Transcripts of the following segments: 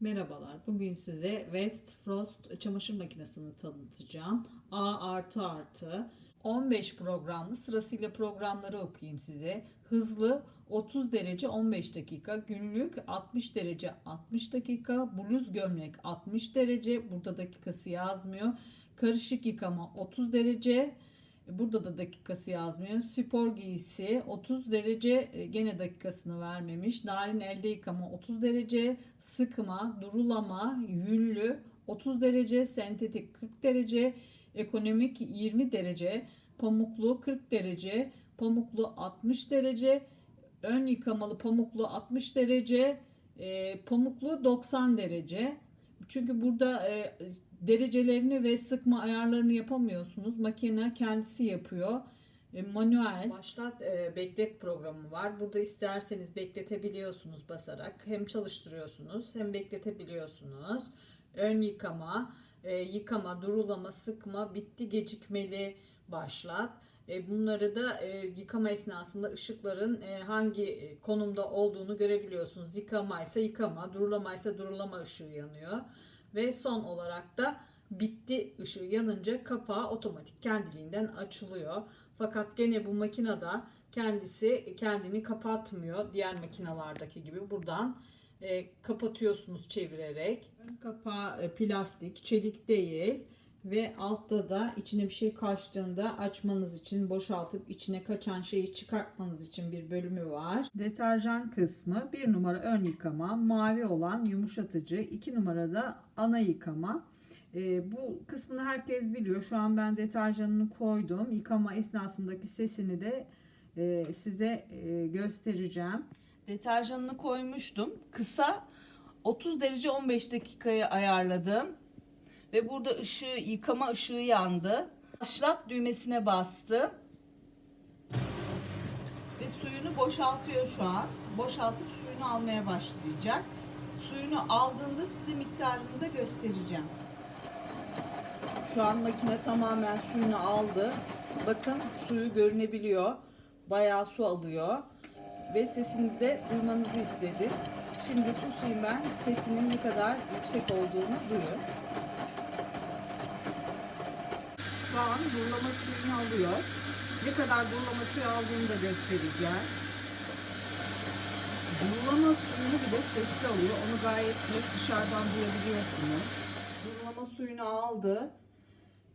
Merhabalar. Bugün size West Frost çamaşır makinesini tanıtacağım. A artı artı 15 programlı sırasıyla programları okuyayım size. Hızlı 30 derece 15 dakika, günlük 60 derece 60 dakika, bluz gömlek 60 derece, burada dakikası yazmıyor. Karışık yıkama 30 derece, Burada da dakikası yazmıyor. Spor giysi 30 derece e, gene dakikasını vermemiş. Narin elde yıkama 30 derece. Sıkma, durulama, yünlü 30 derece. Sentetik 40 derece. Ekonomik 20 derece. Pamuklu 40 derece. Pamuklu 60 derece. Ön yıkamalı pamuklu 60 derece. e, pamuklu 90 derece. Çünkü burada e, derecelerini ve sıkma ayarlarını yapamıyorsunuz. Makine kendisi yapıyor. E, manuel. Başlat e, beklet programı var. Burada isterseniz bekletebiliyorsunuz basarak. Hem çalıştırıyorsunuz hem bekletebiliyorsunuz. Ön yıkama, e, yıkama, durulama, sıkma, bitti gecikmeli başlat. E, Bunları da e, yıkama esnasında ışıkların e, hangi konumda olduğunu görebiliyorsunuz. Yıkamaysa yıkama, durulamaysa durulama ışığı yanıyor. Ve son olarak da bitti ışığı yanınca kapağı otomatik kendiliğinden açılıyor. Fakat gene bu makinede kendisi kendini kapatmıyor diğer makinalardaki gibi. Buradan kapatıyorsunuz çevirerek. Kapağı plastik, çelik değil ve altta da içine bir şey kaçtığında açmanız için boşaltıp içine kaçan şeyi çıkartmanız için bir bölümü var. Deterjan kısmı bir numara ön yıkama, mavi olan yumuşatıcı, iki numarada ana yıkama. Ee, bu kısmını herkes biliyor. Şu an ben deterjanını koydum. Yıkama esnasındaki sesini de e, size e, göstereceğim. Deterjanını koymuştum. Kısa 30 derece 15 dakikaya ayarladım. Ve burada ışığı, yıkama ışığı yandı. Başlat düğmesine bastım. Ve suyunu boşaltıyor şu an. Boşaltıp suyunu almaya başlayacak. Suyunu aldığında size miktarını da göstereceğim. Şu an makine tamamen suyunu aldı. Bakın suyu görünebiliyor. Bayağı su alıyor. Ve sesini de duymanızı istedim. Şimdi susayım ben. Sesinin ne kadar yüksek olduğunu duyun. Şu an durulama suyunu alıyor. Ne kadar durulama suyu aldığını da göstereceğim. Durulama suyunu bile sesli alıyor. Onu gayet net dışarıdan duyabiliyorsunuz. Durulama suyunu aldı.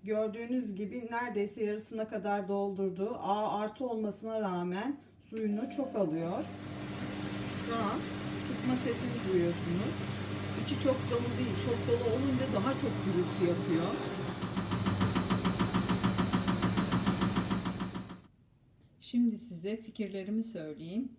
Gördüğünüz gibi neredeyse yarısına kadar doldurdu. A artı olmasına rağmen suyunu çok alıyor. Şu an sıkma sesini duyuyorsunuz. İçi çok dolu değil. Çok dolu olunca daha çok gürültü yapıyor. Şimdi size fikirlerimi söyleyeyim.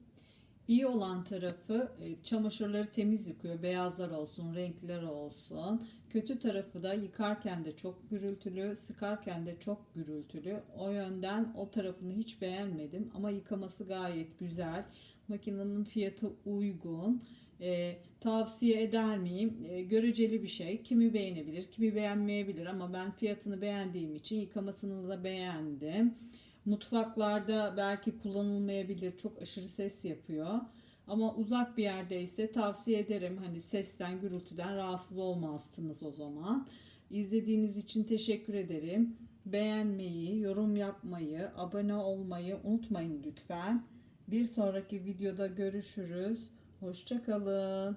İyi olan tarafı e, çamaşırları temiz yıkıyor. Beyazlar olsun, renkler olsun. Kötü tarafı da yıkarken de çok gürültülü, sıkarken de çok gürültülü. O yönden o tarafını hiç beğenmedim ama yıkaması gayet güzel. Makinenin fiyatı uygun. E, tavsiye eder miyim? E, göreceli bir şey. Kimi beğenebilir, kimi beğenmeyebilir ama ben fiyatını beğendiğim için yıkamasını da beğendim. Mutfaklarda belki kullanılmayabilir. Çok aşırı ses yapıyor. Ama uzak bir yerdeyse tavsiye ederim. Hani sesten, gürültüden rahatsız olmazsınız o zaman. İzlediğiniz için teşekkür ederim. Beğenmeyi, yorum yapmayı, abone olmayı unutmayın lütfen. Bir sonraki videoda görüşürüz. Hoşçakalın.